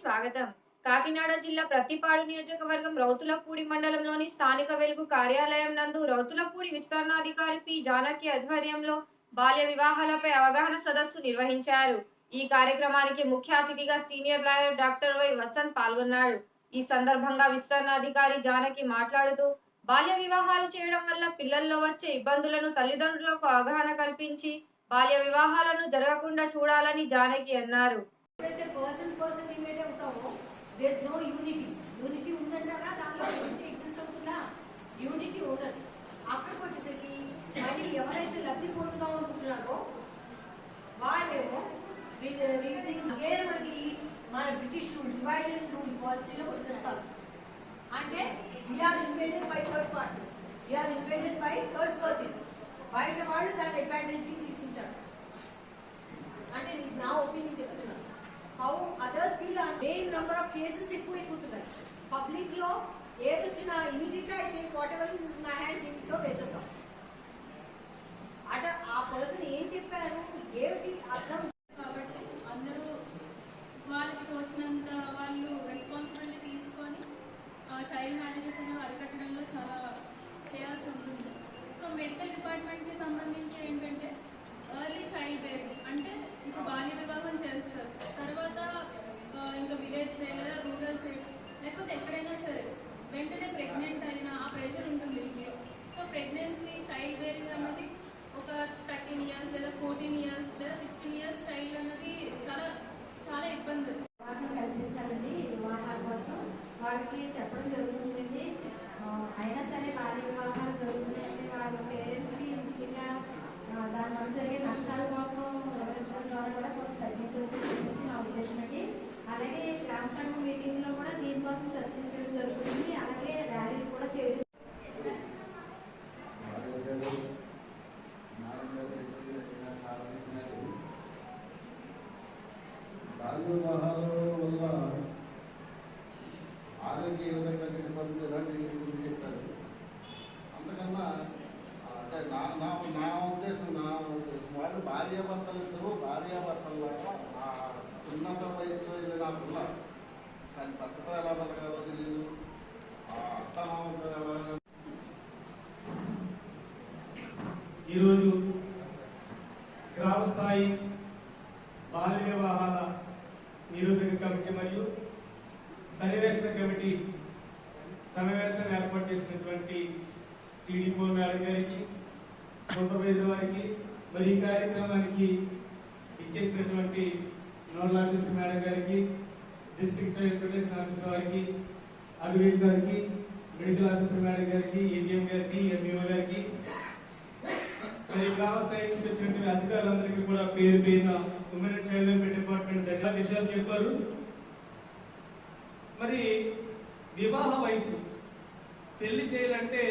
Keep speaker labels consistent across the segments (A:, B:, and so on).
A: స్వాగతం. కాకినాడ జిల్లా ప్రతిపాడు నియోజకవర్గం రౌతులపూడి మండలంలోని స్థానిక వెలుగు కార్యాలయం నందు రౌతులపూడి విస్తరణాధికారి పి జానకి ఆధ్వర్యంలో బాల్య వివాహాలపై అవగాహన సదస్సు నిర్వహించారు. ఈ కార్యక్రమానికి ముఖ్య అతిథిగా senior lawyer doctor Y Vasanth పాల్గొన్నాడు. ఈ సందర్భంగా విస్తరణాధికారి జానకి మాట్లాడుతూ బాల్య వివాహాలు చేయడం వల్ల పిల్లల్లో వచ్చే ఇబ్బందులను తల్లిదండ్రులకు అవగాహన కల్పించి బాల్య వివాహాలను జరగకుండా చూడాలని జానకి అన్నారు.
B: ఎప్పుడైతే పర్సన్ పర్సన్ ఇమేట్ అవుతామో. దేస్ నో యూనిటీ యూనిటీ ఉందంటారా? దాంట్లో యూనిటీ ఎగ్జిస్ట్ అవుతుందా? యూనిటీ ఉండదు. అక్కడికి వచ్చేసరికి మళ్ళీ ఎవరైతే లబ్ధి పొందుతాం అనుకుంటున్నారో వాళ్ళేమో రీజనింగ్ అగే మనకి మన బ్రిటిష్ రూల్ డివైడెడ్ రూల్ పాలసీలో వచ్చేస్తారు. అంటే we are invaded by third parties we are invaded by third persons బయట వాళ్ళు దాని అడ్వాంటేజ్కి తీసుకుంటారు. అంటే నా ఒపీనియన్ కేసెస్ ఎక్కువైపోతున్నాయి. పబ్లిక్లో ఏది వచ్చినా ఇమీడియట్గా అయితే వాట్ ఎవర్ నా హ్యాండ్ దీంట్లో వేసేద్దాం. అట ఆ పర్సన్ ఏం చెప్పారు? ఏమిటి అర్థం?
C: కాబట్టి అందరూ వాళ్ళకి తోచినంత వాళ్ళు రెస్పాన్సిబిలిటీ తీసుకొని చైల్డ్ మ్యారేజెస్ అనేవి అరికట్టడంలో చాలా చేయాల్సి ఉంటుంది. సో మెడికల్ డిపార్ట్మెంట్కి సంబంధించి ఏంటంటే 16 years బాల్య
D: వల్ల ఆరోగ్య ఏ విధంగా చెడిపోతుంది ఎలాంటి గురించి చెప్పారు అంతకన్నా అంటే నా నా నా ఉద్దేశం నా ఉద్దేశం వాళ్ళు భార్యాభర్తలు ఇద్దరు భార్యాభర్తలు ఆ చిన్నత వయసులో వెళ్ళిన ఆ పిల్ల కానీ భర్తతో ఎలా బతకాలో తెలియదు ఆ అత్తమామతో ఎలా
E: ఈరోజు గ్రామ స్థాయి బాల్య వివాహాల నిరూపణ కమిటీ మరియు పర్యవేక్షణ కమిటీ సమావేశం ఏర్పాటు చేసినటువంటి సిడిపో మేడం గారికి సూపర్వైజర్ వారికి మరి ఈ కార్యక్రమానికి ఇచ్చేసినటువంటి నోడల్ ఆఫీసర్ మేడం గారికి డిస్ట్రిక్ట్ చైల్డ్ ప్రొటెక్షన్ ఆఫీసర్ వారికి అడ్వకేట్ గారికి మెడికల్ ఆఫీసర్ మేడం గారికి ఏటీఎం గారికి ఎంఈఓ గారికి మరి గ్రామ స్థాయి నుంచి వచ్చినటువంటి అధికారులందరికీ కూడా పేరు పేరున women and child welfare department దగ్గర విషయాలు చెప్పారు. మరి వివాహ వయసు పెళ్ళి చేయాలంటే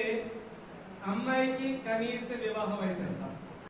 E: అమ్మాయికి కనీస వివాహ వయసు ఎంత?